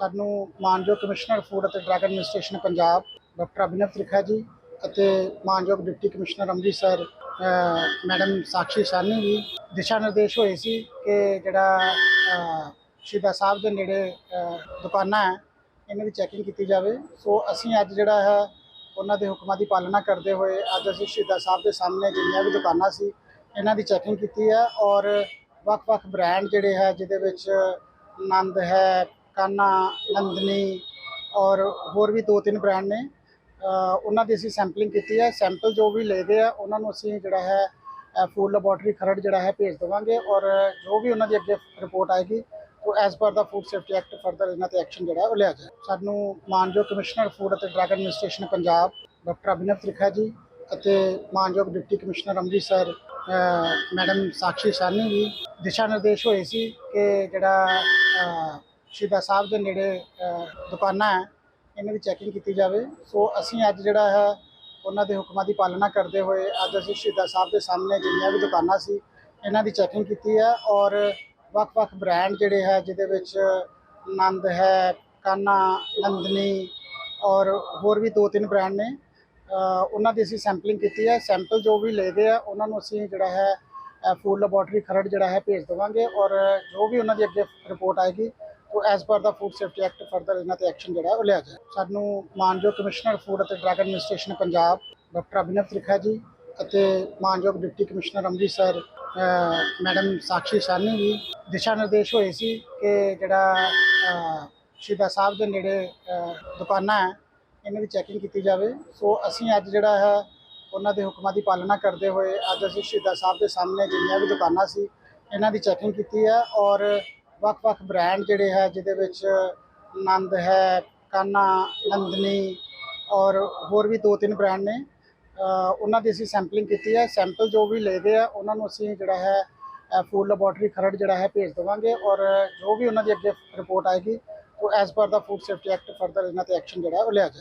ਸਾਨੂੰ ਮਾਨਯੋਗ commissioner food ਅਤੇ drug administration Punjab doctor Abhinav Trikha ji ਅਤੇ ਮਾਨਯੋਗ deputy commissioner Amritsar madam Sakshi Sawhney ji. ਦਿਸ਼ਾ ਨਿਰਦੇਸ਼ ਹੋਏ ਸੀ ਕਿ ਜਿਹੜਾ ਅ, ਸ਼ਹੀਦਾਂ ਸਾਹਿਬ ਦੇ ਨੇੜੇ ਦੁਕਾਨਾਂ ਹੈ ਇਹਨਾਂ ਦੀ ਚੈਕਿੰਗ ਕੀਤੀ ਜਾਵੇ। ਸੋ ਅਸੀਂ ਅੱਜ ਜਿਹੜਾ ਹੈ ਉਹਨਾਂ ਦੇ ਹੁਕਮਾਂ ਦੀ ਪਾਲਣਾ ਕਰਦੇ ਹੋਏ ਅੱਜ ਅਸੀਂ ਸ਼ਹੀਦਾਂ ਸਾਹਿਬ ਦੇ ਸਾਹਮਣੇ ਜਿੰਨੀਆਂ ਵੀ ਦੁਕਾਨਾਂ ਸੀ ਇਹਨਾਂ ਦੀ ਚੈਕਿੰਗ ਕੀਤੀ ਹੈ ਔਰ ਵੱਖ-ਵੱਖ ਬ੍ਰਾਂਡ ਜਿਹੜੇ ਹੈ ਜਿਹਦੇ ਵਿੱਚ ਆਨੰਦ ਹੈ ਕਾਨਾ, ਨੰਦਨੀ ਔਰ ਹੋਰ ਵੀ ਦੋ ਤਿੰਨ ਬ੍ਰਾਂਡ ਨੇ ਉਹਨਾਂ ਦੀ ਅਸੀਂ ਸੈਂਪਲਿੰਗ ਕੀਤੀ ਹੈ। ਸੈਂਪਲ ਜੋ ਵੀ ਲਏ ਗਏ ਆ, ਉਹਨਾਂ ਨੂੰ ਅਸੀਂ ਜਿਹੜਾ ਹੈ ਫੂਡ ਲੈਬੋਰਟਰੀ ਖਰੜ ਜਿਹੜਾ ਹੈ, ਭੇਜ ਦੇਵਾਂਗੇ ਔਰ ਜੋ ਵੀ ਉਹਨਾਂ ਦੀ ਅੱਗੇ ਰਿਪੋਰਟ ਆਏਗੀ, ਉਹ ਐਸ ਪਰ ਦਾ ਫੂਡ ਸੇਫਟੀ ਐਕਟ ਫਰਦਰ ਇਹਨਾਂ ਤੇ ਐਕਸ਼ਨ ਜਿਹੜਾ ਉਹ ਲਿਆ ਜਾਏ ਸਾਨੂੰ ਮਾਨਯੋਗ ਕਮਿਸ਼ਨਰ ਫੂਡ ਅਤੇ drug administration Punjab doctor Abhinav Trikha ji ਅਤੇ ਮਾਨਯੋਗ deputy commissioner Amritsar madam Sakshi Sawhney ji ਦਿਸ਼ਾ ਨਿਰਦੇਸ਼ ਹੋਏ ਸੀ ਕਿ ਜਿਹੜਾ ਅ, ਸ਼ਹੀਦਾਂ ਸਾਹਿਬ ਦੇ ਨੇੜੇ ਦੁਕਾਨਾਂ ਹੈ। ਇਹਨਾਂ ਦੀ ਚੈਕਿੰਗ ਕੀਤੀ ਜਾਵੇ। ਸੋ ਅਸੀਂ ਅੱਜ ਜਿਹੜਾ ਹੈ ਉਹਨਾਂ ਦੇ ਹੁਕਮਾਂ ਦੀ ਪਾਲਣਾ ਕਰਦੇ ਹੋਏ ਅੱਜ ਅਸੀਂ ਸ਼ਹੀਦਾਂ ਸਾਹਿਬ ਦੇ ਸਾਹਮਣੇ ਜਿੰਨੀਆਂ ਵੀ ਦੁਕਾਨਾਂ ਸੀ ਇਹਨਾਂ ਦੀ ਚੈਕਿੰਗ ਕੀਤੀ ਹੈ ਔਰ ਵੱਖ-ਵੱਖ ਬ੍ਰਾਂਡ ਜਿਹੜੇ ਹੈ ਜਿਹਦੇ ਵਿੱਚ ਨੰਦ ਹੈ ਕਾਨਾ ਨੰਦਨੀ ਔਰ ਹੋਰ ਵੀ ਦੋ ਤਿੰਨ ਬ੍ਰਾਂਡ ਨੇ। ਉਹਨਾਂ ਦੀ ਅਸੀਂ ਸੈਂਪਲਿੰਗ ਕੀਤੀ ਹੈ। ਸੈਂਪਲ ਜੋ ਵੀ ਲੈਦੇ ਆ ਉਹਨਾਂ ਨੂੰ ਅਸੀਂ ਜਿਹੜਾ ਹੈ ਫੂਡ ਲੈਬੋਰਟਰੀ ਖਰੜ ਜਿਹੜਾ ਹੈ ਭੇਜ ਦੇਵਾਂਗੇ ਔਰ ਜੋ ਵੀ ਉਹਨਾਂ ਦੀ ਅੱਗੇ ਰਿਪੋਰਟ ਆਏਗੀ ਉਹ ਐਸ ਪਰ ਦਾ ਫੂਡ ਸੇਫਟੀ ਐਕਟ ਫਰਦਰ ਇਹਨਾਂ ਤੇ ਐਕਸ਼ਨ ਜਿਹੜਾ ਉਹ ਲਿਆ ਜਾਏ। ਸਾਨੂੰ ਮਾਨਯੋਗ ਕਮਿਸ਼ਨਰ ਫੂਡ ਅਤੇ drug administration Punjab doctor Abhinav Trikha ji ਅਤੇ ਮਾਨਯੋਗ deputy commissioner Amritsar madam Sakshi Sawhney ji ਦਿਸ਼ਾ ਨਿਰਦੇਸ਼ ਹੋਏ ਸੀ ਕਿ ਜਿਹੜਾ ਅ, ਸ਼ਹੀਦਾਂ ਸਾਹਿਬ ਦੇ ਨੇੜੇ ਦੁਕਾਨਾਂ ਹੈ ਇਹਨਾਂ ਦੀ ਚੈਕਿੰਗ ਕੀਤੀ ਜਾਵੇ। ਸੋ ਅਸੀਂ ਅੱਜ ਜਿਹੜਾ ਹੈ ਉਹਨਾਂ ਦੇ ਹੁਕਮਾਂ ਦੀ ਪਾਲਣਾ ਕਰਦੇ ਹੋਏ ਅੱਜ ਅਸੀਂ ਸ਼ਹੀਦਾਂ ਸਾਹਿਬ ਦੇ ਸਾਹਮਣੇ ਜਿੰਨੀਆਂ ਵੀ ਦੁਕਾਨਾਂ ਸੀ ਇਹਨਾਂ ਦੀ ਚੈਕਿੰਗ ਕੀਤੀ ਹੈ ਔਰ ਵੱਖ-ਵੱਖ ਬ੍ਰਾਂਡ ਜਿਹੜੇ ਹੈ, ਜਿਹਦੇ ਵਿੱਚ ਨੰਦ ਹੈ, ਕਾਨਾ, ਨੰਦਨੀ ਔਰ ਹੋਰ ਵੀ ਦੋ ਤਿੰਨ ਬ੍ਰਾਂਡ ਨੇ। ਉਹਨਾਂ ਦੀ ਅਸੀਂ ਸੈਂਪਲਿੰਗ ਕੀਤੀ ਹੈ। ਸੈਂਪਲ ਜੋ ਵੀ ਲੈਦੇ ਆ, ਉਹਨਾਂ ਨੂੰ ਅਸੀਂ ਜਿਹੜਾ ਹੈ ਫੂਡ ਲੈਬੋਰਟਰੀ ਖਰੜ ਜਿਹੜਾ ਹੈ, ਭੇਜ ਦੇਵਾਂਗੇ ਔਰ ਜੋ ਵੀ ਉਹਨਾਂ ਦੀ ਅੱਗੇ ਰਿਪੋਰਟ ਆਏਗੀ, ਉਹ ਐਸ ਪਰ ਦਾ ਫੂਡ ਸੇਫਟੀ ਐਕਟ ਫਰਦਰ ਇਹਨਾਂ ਤੇ ਐਕਸ਼ਨ ਜਿਹੜਾ ਉਹ ਲਿਆ ਜਾਏ